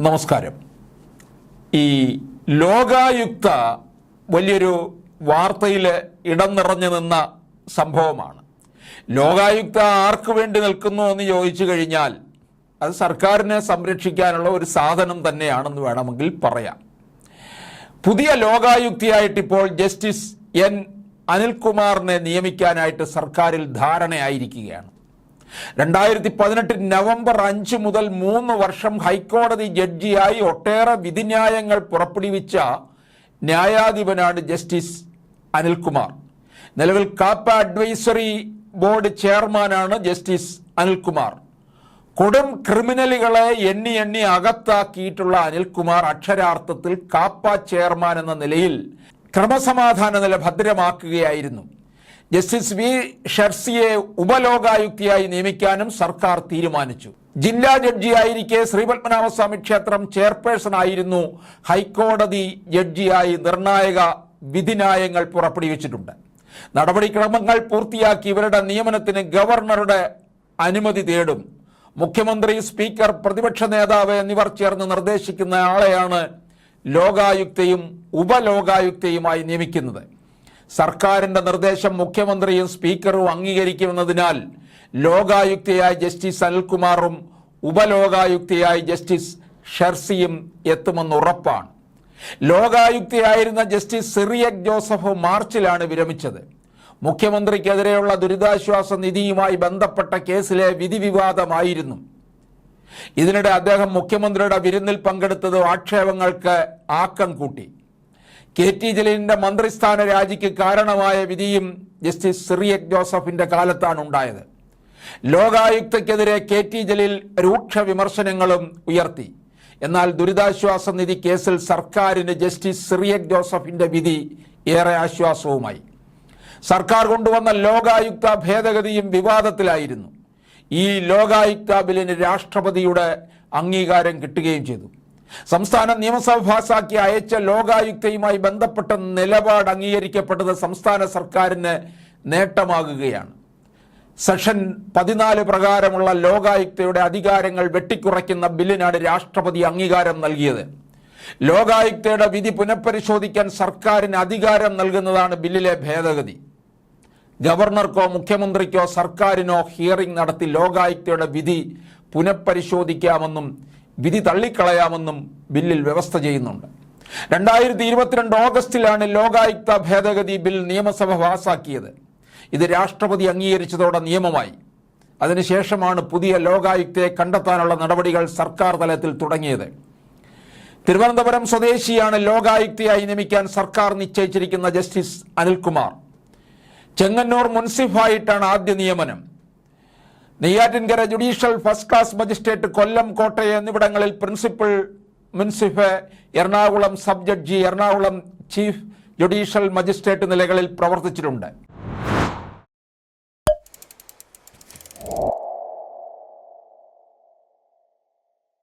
നമസ്കാരം. ഈ ലോകായുക്ത വലിയൊരു വാർത്തയിൽ ഇടം നിറഞ്ഞു നിന്ന സംഭവമാണ്. ലോകായുക്ത ആർക്ക് വേണ്ടി നിൽക്കുന്നു എന്ന് ചോദിച്ചു കഴിഞ്ഞാൽ അത് സർക്കാരിനെ സംരക്ഷിക്കാനുള്ള ഒരു സാധനം തന്നെയാണെന്ന് വേണമെങ്കിൽ പറയാം. പുതിയ ലോകായുക്തിയായിട്ട് ഇപ്പോൾ ജസ്റ്റിസ് എൻ അനിൽകുമാറിനെ നിയമിക്കാനായിട്ട് സർക്കാരിൽ ധാരണയായിരിക്കുകയാണ്. രണ്ടായിരത്തി പതിനെട്ട് നവംബർ അഞ്ച് മുതൽ മൂന്ന് വർഷം ഹൈക്കോടതി ജഡ്ജിയായി ഒട്ടേറെ വിധിന്യായങ്ങൾ പുറപ്പെടുവിച്ച ന്യായാധിപനാണ് ജസ്റ്റിസ് അനിൽകുമാർ. നിലവിൽ കാപ്പ അഡ്വൈസറി ബോർഡ് ചെയർമാനാണ് ജസ്റ്റിസ് അനിൽകുമാർ. കൊടും ക്രിമിനലുകളെ എണ്ണി എണ്ണി അകത്താക്കിയിട്ടുള്ള അനിൽകുമാർ അക്ഷരാർത്ഥത്തിൽ കാപ്പ ചെയർമാൻ എന്ന നിലയിൽ ക്രമസമാധാന നില ഭദ്രമാക്കുകയായിരുന്നു. ജസ്റ്റിസ് വി ഷർസിയെ ഉപലോകായുക്തിയായി നിയമിക്കാനും സർക്കാർ തീരുമാനിച്ചു. ജില്ലാ ജഡ്ജിയായിരിക്കെ ശ്രീപത്മനാഭസ്വാമി ക്ഷേത്രം ചെയർപേഴ്സൺ ആയിരുന്നു ഹൈക്കോടതി ജഡ്ജിയായി നിർണായക വിധിന്യായങ്ങൾ പുറപ്പെടുവിച്ചിട്ടുണ്ട്. നടപടിക്രമങ്ങൾ പൂർത്തിയാക്കി ഇവരുടെ നിയമനത്തിന് ഗവർണറുടെ അനുമതി തേടും. മുഖ്യമന്ത്രി സ്പീക്കർ പ്രതിപക്ഷ നേതാവ് എന്നിവർ ചേർന്ന് നിർദ്ദേശിക്കുന്ന ആളെയാണ് ലോകായുക്തയും ഉപലോകായുക്തയുമായി നിയമിക്കുന്നത്. സർക്കാരിന്റെ നിർദ്ദേശം മുഖ്യമന്ത്രിയും സ്പീക്കറും അംഗീകരിക്കുമെന്നതിനാൽ ലോകായുക്തയായ ജസ്റ്റിസ് അനിൽകുമാറും ഉപലോകായുക്തയായി ജസ്റ്റിസ് ഷെർസിയും എത്തുമെന്ന് ഉറപ്പാണ്. ലോകായുക്തയായിരുന്ന ജസ്റ്റിസ് സിറിയക് ജോസഫ് മാർച്ചിലാണ് വിരമിച്ചത്. മുഖ്യമന്ത്രിക്കെതിരെയുള്ള ദുരിതാശ്വാസ നിധിയുമായി ബന്ധപ്പെട്ട കേസിലെ വിധിവിവാദമായിരുന്നു. ഇതിനിടെ അദ്ദേഹം മുഖ്യമന്ത്രിയുടെ വിരുന്നിൽ പങ്കെടുത്തത് ആക്ഷേപങ്ങൾക്ക് ആക്കം കൂട്ടി. കെ ടി ജലീലിന്റെ മന്ത്രിസ്ഥാന രാജിക്ക് കാരണമായ വിധിയും ജസ്റ്റിസ് സിറിയക് ജോസഫിന്റെ കാലത്താണ് ഉണ്ടായത് ലോകായുക്തയ്ക്കെതിരെ കെ ടി ജലീൽ രൂക്ഷ വിമർശനങ്ങളും ഉയർത്തി. എന്നാൽ ദുരിതാശ്വാസ നിധി കേസിൽ സർക്കാരിന് ജസ്റ്റിസ് സിറിയക് ജോസഫിന്റെ വിധി ഏറെ ആശ്വാസവുമായി. സർക്കാർ കൊണ്ടുവന്ന ലോകായുക്ത ഭേദഗതിയും വിവാദത്തിലായിരുന്നു. ഈ ലോകായുക്ത ബില്ലിന് രാഷ്ട്രപതിയുടെ അംഗീകാരം കിട്ടുകയും ചെയ്തു. സംസ്ഥാന നിയമസഭ പാസാക്കി അയച്ച ലോകായുക്തയുമായി ബന്ധപ്പെട്ട നിലപാട് അംഗീകരിക്കപ്പെട്ടത് സംസ്ഥാന സർക്കാരിന് നേട്ടമാകുകയാണ്. സെക്ഷൻ പതിനാല് പ്രകാരമുള്ള ലോകായുക്തയുടെ അധികാരങ്ങൾ വെട്ടിക്കുറയ്ക്കുന്ന ബില്ലിനാണ് രാഷ്ട്രപതി അംഗീകാരം നൽകിയത്. ലോകായുക്തയുടെ വിധി പുനഃപരിശോധിക്കാൻ സർക്കാരിന് അധികാരം നൽകുന്നതാണ് ബില്ലിലെ ഭേദഗതി. ഗവർണർക്കോ മുഖ്യമന്ത്രിക്കോ സർക്കാരിനോ ഹിയറിംഗ് നടത്തി ലോകായുക്തയുടെ വിധി പുനഃപരിശോധിക്കാമെന്നും വിധി തള്ളിക്കളയാമെന്നും ബില്ലിൽ വ്യവസ്ഥ ചെയ്യുന്നുണ്ട്. രണ്ടായിരത്തി ഇരുപത്തിരണ്ട് ഓഗസ്റ്റിലാണ് ലോകായുക്ത ഭേദഗതി ബിൽ നിയമസഭ പാസാക്കിയത്. ഇത് രാഷ്ട്രപതി അംഗീകരിച്ചതോടെ നിയമമായി. അതിനുശേഷമാണ് പുതിയ ലോകായുക്തയെ കണ്ടെത്താനുള്ള നടപടികൾ സർക്കാർ തലത്തിൽ തുടങ്ങിയത്. തിരുവനന്തപുരം സ്വദേശിയാണ് ലോകായുക്തയായി നിയമിക്കാൻ സർക്കാർ നിശ്ചയിച്ചിരിക്കുന്ന ജസ്റ്റിസ് അനിൽകുമാർ. ചെങ്ങന്നൂർ മുൻസിഫായിട്ടാണ് ആദ്യ നിയമനം. Neyyattinkara judicial first class magistrate Kollam Kottayam എന്നിവിടങ്ങളിൽ principal munsiff Ernakulam sub judge Ernakulam chief judicial magistrate നിലകളിൽ പ്രവർത്തിച്ചിട്ടുണ്ട്.